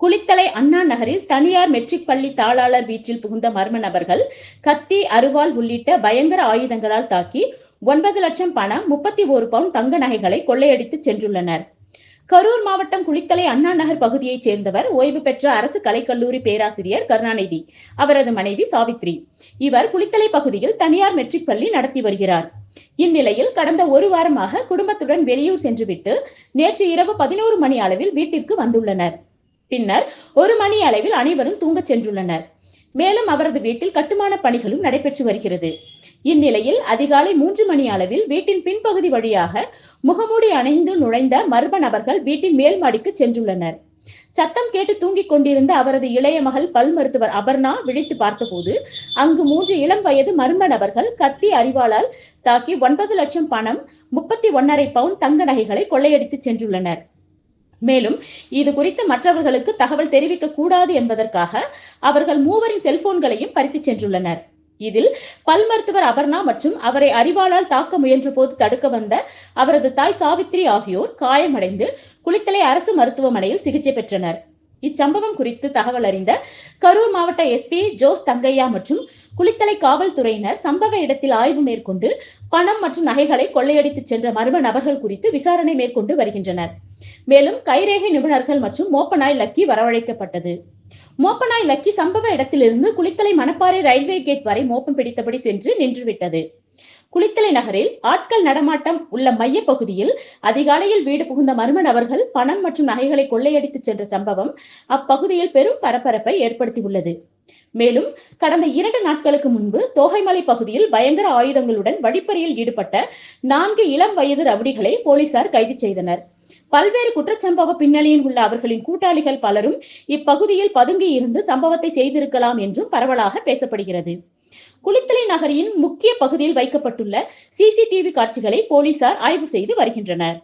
குளித்தலை அண்ணா நகரில் தனியார் மெட்ரிக் பள்ளி தாளாளர் வீட்டில் புகுந்த மர்ம நபர்கள் கத்தி அருவாள் உள்ளிட்ட பயங்கர ஆயுதங்களால் தாக்கி ஒன்பது லட்சம் பணம் முப்பத்தி ஒரு பவுன் தங்க நகைகளை கொள்ளையடித்து சென்றுள்ளனர். கரூர் மாவட்டம் குளித்தலை அண்ணா நகர் பகுதியைச் சேர்ந்தவர் ஓய்வு பெற்ற அரசு கலைக்கல்லூரி பேராசிரியர் கருணாநிதி. அவரது மனைவி சாவித்ரி. இவர் குளித்தலை பகுதியில் தனியார் மெட்ரிக் பள்ளி நடத்தி வருகிறார். இந்நிலையில் கடந்த ஒரு வாரமாக குடும்பத்துடன் வெளியூர் சென்றுவிட்டு நேற்று இரவு பதினோரு மணி அளவில் வீட்டிற்கு வந்துள்ளனர். பின்னர் ஒரு மணி அளவில் அனைவரும் தூங்கச் சென்றுள்ளனர். மேலும் அவரது வீட்டில் கட்டுமான பணிகளும் நடைபெற்று வருகிறது. இந்நிலையில் அதிகாலை மூன்று மணி அளவில் வீட்டின் பின்பகுதி வழியாக முகமூடி அணைந்து நுழைந்த மர்ம நபர்கள் வீட்டின் மேல் மாடிக்கு சென்றுள்ளனர். சத்தம் கேட்டு தூங்கிக் கொண்டிருந்த அவரது இளைய மகள் பல் மருத்துவர் அபர்ணா விழித்து பார்த்தபோது அங்கு மூன்று இளம் வயது மர்ம நபர்கள் கத்தி அறிவாளால் தாக்கி ஒன்பது லட்சம் பணம் முப்பத்தி ஒன்னரை பவுன் தங்க நகைகளை கொள்ளையடித்து சென்றுள்ளனர். மேலும் இது குறித்து மற்றவர்களுக்கு தகவல் தெரிவிக்க கூடாது என்பதற்காக அவர்கள் மூவரின் செல்போன்களையும் பறித்து சென்றுள்ளனர். இதில் பல் மருத்துவர் அபர்ணா மற்றும் அவரை அறிவாளால் தாக்க முயன்ற போது தடுக்க வந்த அவரது தாய் சாவித்ரி ஆகியோர் காயமடைந்து குளித்தலை அரசு மருத்துவமனையில் சிகிச்சை பெற்றனர். இச்சம்பவம் குறித்து தகவல் அறிந்த கரூர் மாவட்ட எஸ்பி ஜோஸ் தங்கையா மற்றும் குளித்தலை காவல்துறையினர் சம்பவ இடத்தில் ஆய்வு மேற்கொண்டு பணம் மற்றும் நகைகளை கொள்ளையடித்து சென்ற மர்ம நபர்கள் குறித்து விசாரணை மேற்கொண்டு வருகின்றனர். மேலும் கைரேகை நிபுணர்கள் மற்றும் மோப்பநாய் லக்கி வரவழைக்கப்பட்டது. மோப்பநாய் லக்கி சம்பவ இடத்திலிருந்து குளித்தலை மணப்பாறை ரயில்வே கேட் வரை மோப்பம் பிடித்தபடி சென்று நின்றுவிட்டது. குளித்தலை நகரில் ஆட்கள் நடமாட்டம் உள்ள மைய பகுதியில் அதிகாலையில் வீடு புகுந்த மர்ம நபர்கள் பணம் மற்றும் நகைகளை கொள்ளையடித்து சென்ற சம்பவம் அப்பகுதியில் பெரும் பரபரப்பை ஏற்படுத்தியுள்ளது. மேலும் கடந்த இரண்டு நாட்களுக்கு முன்பு தோகைமலை பகுதியில் பயங்கர ஆயுதங்களுடன் வழிப்பறியில் ஈடுபட்ட நான்கு இளம் வயது ரவுடிகளை போலீசார் கைது செய்தனர். பல்வேறு குற்றச்சம்பவ பின்னணியில் உள்ள அவர்களின் கூட்டாளிகள் பலரும் இப்பகுதியில் பதுங்கி இருந்து சம்பவத்தை செய்திருக்கலாம் என்றும் பரவலாக பேசப்படுகிறது. குளித்தலை நகரின் முக்கிய பகுதியில் வைக்கப்பட்டுள்ள சிசிடிவி காட்சிகளை போலீசார் ஆய்வு செய்து வருகின்றனர்.